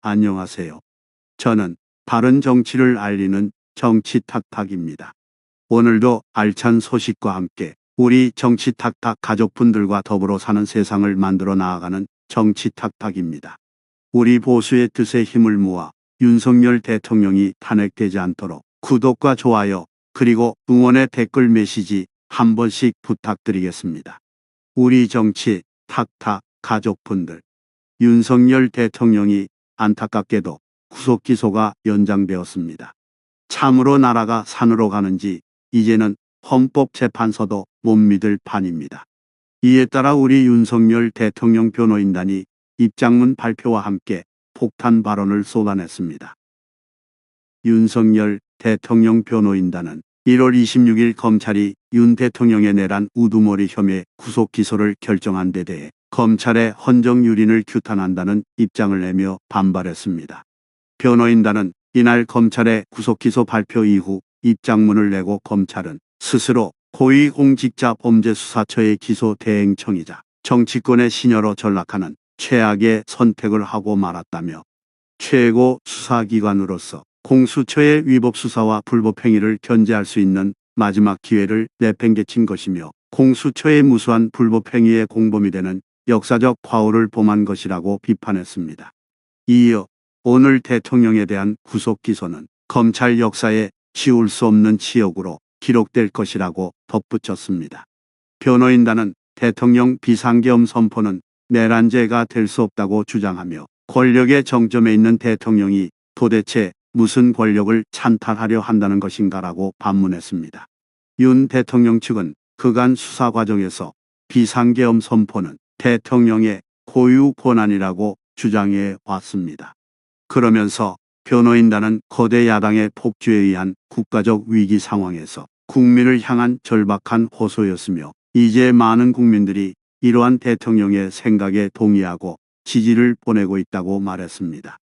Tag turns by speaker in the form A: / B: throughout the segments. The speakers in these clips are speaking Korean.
A: 안녕하세요. 저는 바른 정치를 알리는 정치탁탁입니다. 오늘도 알찬 소식과 함께 우리 정치탁탁 가족분들과 더불어 사는 세상을 만들어 나아가는 정치탁탁입니다. 우리 보수의 뜻에 힘을 모아 윤석열 대통령이 탄핵되지 않도록 구독과 좋아요 그리고 응원의 댓글 메시지 한 번씩 부탁드리겠습니다. 우리 정치 탁탁 가족분들 윤석열 대통령이 안타깝게도 구속 기소가 연장되었습니다. 참으로 나라가 산으로 가는지 이제는 헌법재판소도 못 믿을 판입니다. 이에 따라 우리 윤석열 대통령 변호인단이 입장문 발표와 함께 폭탄 발언을 쏟아냈습니다. 윤석열 대통령 변호인단은 1월 26일 검찰이 윤 대통령의 내란 우두머리 혐의 구속 기소를 결정한 데 대해 검찰의 헌정 유린을 규탄한다는 입장을 내며 반발했습니다. 변호인단은 이날 검찰의 구속 기소 발표 이후 입장문을 내고 검찰은 스스로 고위공직자 범죄수사처의 기소 대행청이자 정치권의 신여로 전락하는 최악의 선택을 하고 말았다며 최고 수사기관으로서 공수처의 위법 수사와 불법 행위를 견제할 수 있는 마지막 기회를 내팽개친 것이며 공수처의 무수한 불법 행위의 공범이 되는 역사적 과오를 범한 것이라고 비판했습니다. 이어 오늘 대통령에 대한 구속 기소는 검찰 역사에 지울 수 없는 치욕으로 기록될 것이라고 덧붙였습니다. 변호인단은 대통령 비상계엄 선포는 내란죄가 될 수 없다고 주장하며 권력의 정점에 있는 대통령이 도대체 무슨 권력을 찬탈하려 한다는 것인가라고 반문했습니다. 윤 대통령 측은 그간 수사 과정에서 비상계엄 선포는 대통령의 고유 권한이라고 주장해 왔습니다. 그러면서 변호인단은 거대 야당의 폭주에 의한 국가적 위기 상황에서 국민을 향한 절박한 호소였으며 이제 많은 국민들이 이러한 대통령의 생각에 동의하고 지지를 보내고 있다고 말했습니다.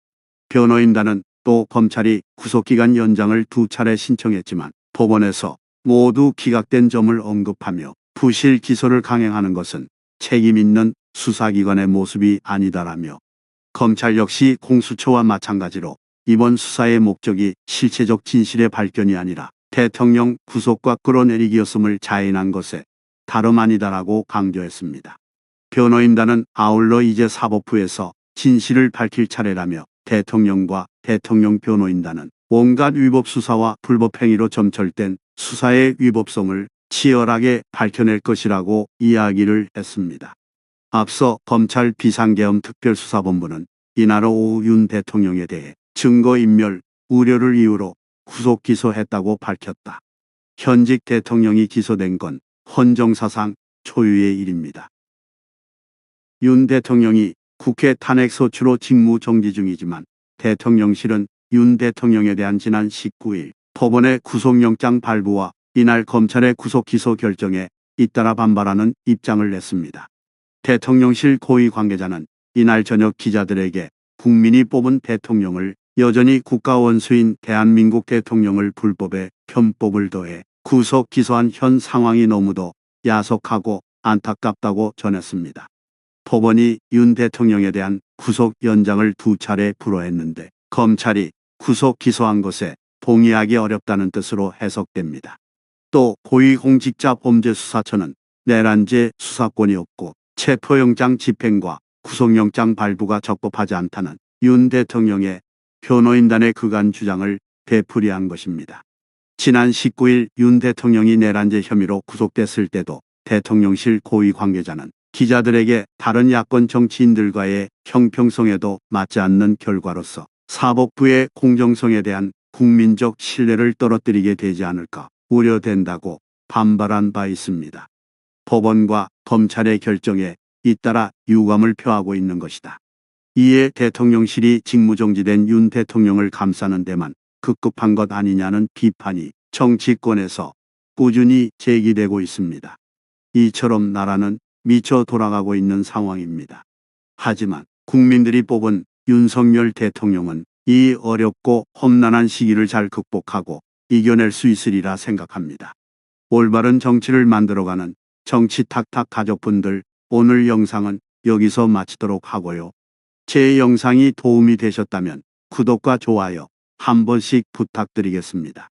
A: 변호인단은 또 검찰이 구속기간 연장을 두 차례 신청했지만 법원에서 모두 기각된 점을 언급하며 부실 기소를 강행하는 것은 책임 있는 수사기관의 모습이 아니다라며 검찰 역시 공수처와 마찬가지로 이번 수사의 목적이 실체적 진실의 발견이 아니라 대통령 구속과 끌어내리기였음을 자인한 것에 다름 아니다라고 강조했습니다. 변호인단은 아울러 이제 사법부에서 진실을 밝힐 차례라며 대통령과 대통령 변호인단은 온갖 위법 수사와 불법 행위로 점철된 수사의 위법성을 치열하게 밝혀낼 것이라고 이야기를 했습니다. 앞서 검찰 비상계엄 특별수사본부는 이날 오후 윤 대통령에 대해 증거인멸 우려를 이유로 구속 기소했다고 밝혔다. 현직 대통령이 기소된 건 헌정사상 초유의 일입니다. 윤 대통령이 국회 탄핵소추로 직무 정지 중이지만 대통령실은 윤 대통령에 대한 지난 19일 법원의 구속영장 발부와 이날 검찰의 구속 기소 결정에 잇따라 반발하는 입장을 냈습니다. 대통령실 고위 관계자는 이날 저녁 기자들에게 국민이 뽑은 대통령을 여전히 국가 원수인 대한민국 대통령을 불법에 편법을 더해 구속 기소한 현 상황이 너무도 야속하고 안타깝다고 전했습니다. 법원이 윤 대통령에 대한 구속 연장을 두 차례 불허했는데 검찰이 구속 기소한 것에 동의하기 어렵다는 뜻으로 해석됩니다. 또 고위공직자 범죄수사처는 내란죄 수사권이 없고 체포영장 집행과 구속영장 발부가 적법하지 않다는 윤 대통령의 변호인단의 그간 주장을 되풀이한 것입니다. 지난 19일 윤 대통령이 내란죄 혐의로 구속됐을 때도 대통령실 고위 관계자는 기자들에게 다른 야권 정치인들과의 형평성에도 맞지 않는 결과로서 사법부의 공정성에 대한 국민적 신뢰를 떨어뜨리게 되지 않을까 우려된다고 반발한 바 있습니다. 법원과 검찰의 결정에 잇따라 유감을 표하고 있는 것이다. 이에 대통령실이 직무정지된 윤 대통령을 감싸는 데만 급급한 것 아니냐는 비판이 정치권에서 꾸준히 제기되고 있습니다. 이처럼 나라는 미쳐 돌아가고 있는 상황입니다. 하지만 국민들이 뽑은 윤석열 대통령은 이 어렵고 험난한 시기를 잘 극복하고 이겨낼 수 있으리라 생각합니다. 올바른 정치를 만들어가는 정치 탁탁 가족분들 오늘 영상은 여기서 마치도록 하고요. 제 영상이 도움이 되셨다면 구독과 좋아요 한 번씩 부탁드리겠습니다.